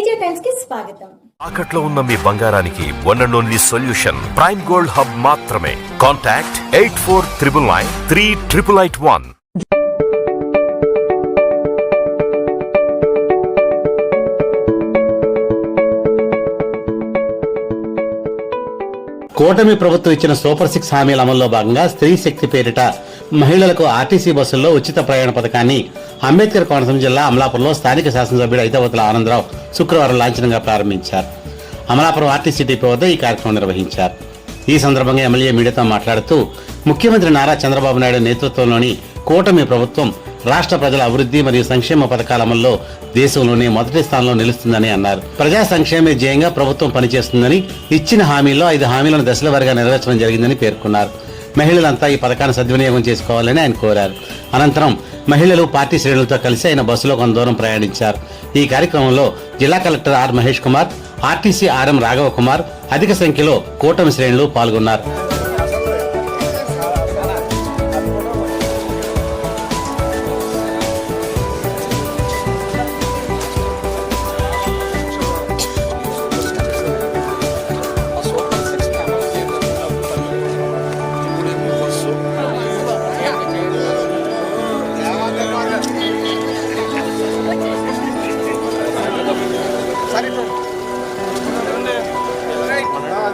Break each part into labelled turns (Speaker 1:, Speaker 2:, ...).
Speaker 1: తేజ టైమ్స్కి స్వాగతం.
Speaker 2: తాకట్లో ఉన్న మీ బంగారానికి one and only solution prime gold hub మాత్రమే. Contact eight four triple nine three triple eight one
Speaker 3: కూటమి ప్రభుత్వం ఇచ్చిన సూపర్ సిక్స్ హామీల అమల్లో భాగంగా స్త్రీ శక్తి పేరిట మహిళలకు ఆర్టీసీ బస్సుల్లో ఉచిత ప్రయాణ పథకాన్ని అంబేద్కర్ కోనసీమ జిల్లా అమలాపురంలో స్థానిక శాసనసభ్యుడు ఐదవతుల ఆనందరావు శుక్రవారం లాంఛనంగా ప్రారంభించారు. అమలాపురం ఆర్టీసీ డిపో వద్ద ఈ కార్యక్రమం నిర్వహించారు. ఈ సందర్భంగా ఎమ్మెల్యే మీడియాతో మాట్లాడుతూ ముఖ్యమంత్రి నారా చంద్రబాబు నాయుడు నేతృత్వంలోని కూటమి ప్రభుత్వం రాష్ట్ర ప్రజల అభివృద్ధి మరియు సంక్షేమ పథకాల అమల్లో దేశంలోనే మొదటి స్థానంలో నిలుస్తుందని అన్నారు. ప్రజా సంక్షేమే ధ్యేయంగా ప్రభుత్వం పనిచేస్తుందని ఇచ్చిన హామీల్లో ఐదు హామీలను దశల వారిగా నెరవేర్చడం జరిగిందని పేర్కొన్నారు. మహిళలంతా ఈ పథకాన్ని సద్వినియోగం చేసుకోవాలని ఆయన కోరారు. అనంతరం మహిళలు పార్టీ శ్రేణులతో కలిసి ఆయన బస్సులో కొంత దూరం ప్రయాణించారు. ఈ కార్యక్రమంలో జిల్లా collector R Mahesh Kumar RTC RM Raghava Kumar అధిక సంఖ్యలో కూటమి శ్రేణులు పాల్గొన్నారు.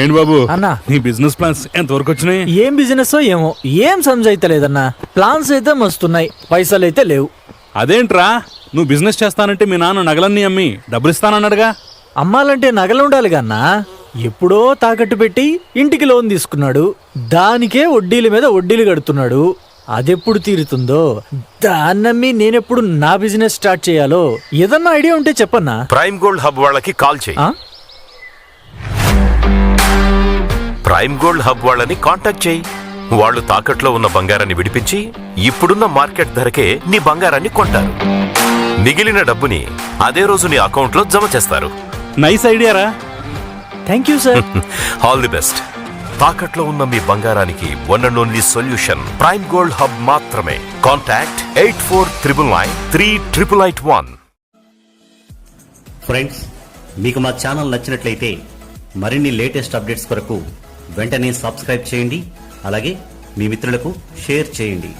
Speaker 4: ఏంటి బాబు?
Speaker 5: అన్నా.
Speaker 4: నీ బిజినెస్ ప్లాన్స్ ఎంత వరకు వచ్చినాయి
Speaker 5: ఏం బిజినెస్ ఏమో ఏం సమజైతలేదన్నా ప్లాన్స్ అయితే మస్తున్నాయి పైసలు అయితే లేవు.
Speaker 4: అదేంట్రా? నువ్వు బిజినెస్ చేస్తానంటే మీ నాన్న నగలన్నీ అమ్మి డబ్బులు ఇస్తానన్నాడుగా
Speaker 5: అమ్మాలంటే నగలు ఉండాలి కన్నా ఎప్పుడో తాకట్టు పెట్టి ఇంటికి లోన్ తీసుకున్నాడు. దానికే వడ్డీల మీద వడ్డీలు కడుతున్నాడు. అదెప్పుడు తీరుతుందో? దాన్నమ్మి నేనెప్పుడు నా బిజినెస్ స్టార్ట్ చేయాలో? ఏదన్నా ఐడియా ఉంటే చెప్పన్నా.
Speaker 2: ప్రైమ్ గోల్డ్ హబ్ వాళ్ళకి కాల్ చేయి. ప్రైమ్ గోల్డ్ హబ్ వాళ్ళని కాంటాక్ట్ చేయి. వాళ్ళు తాకట్లో ఉన్న బంగారాన్ని విడిపించి ఇప్పుడున్న మార్కెట్ ధరకే నీ బంగారాన్ని కొంటారు. మిగిలిన డబ్బుని అదే రోజు నీ అకౌంట్లో జమ చేస్తారు.
Speaker 4: నైస్ ఐడియా రా.
Speaker 5: Thank you sir.
Speaker 2: All the best. తాకట్లో ఉన్న మీ బంగారానికి one and only solution prime gold hub మాత్రమే. Contact eight four triple nine three triple eight one.
Speaker 3: Friends మీకు మా ఛానల్ నచ్చినట్లయితే మరిన్ని లేటెస్ట్ అప్డేట్స్ కొరకు వెంటనే సబ్స్క్రైబ్ చేయండి. అలాగే మీ మిత్రులకు షేర్ చేయండి.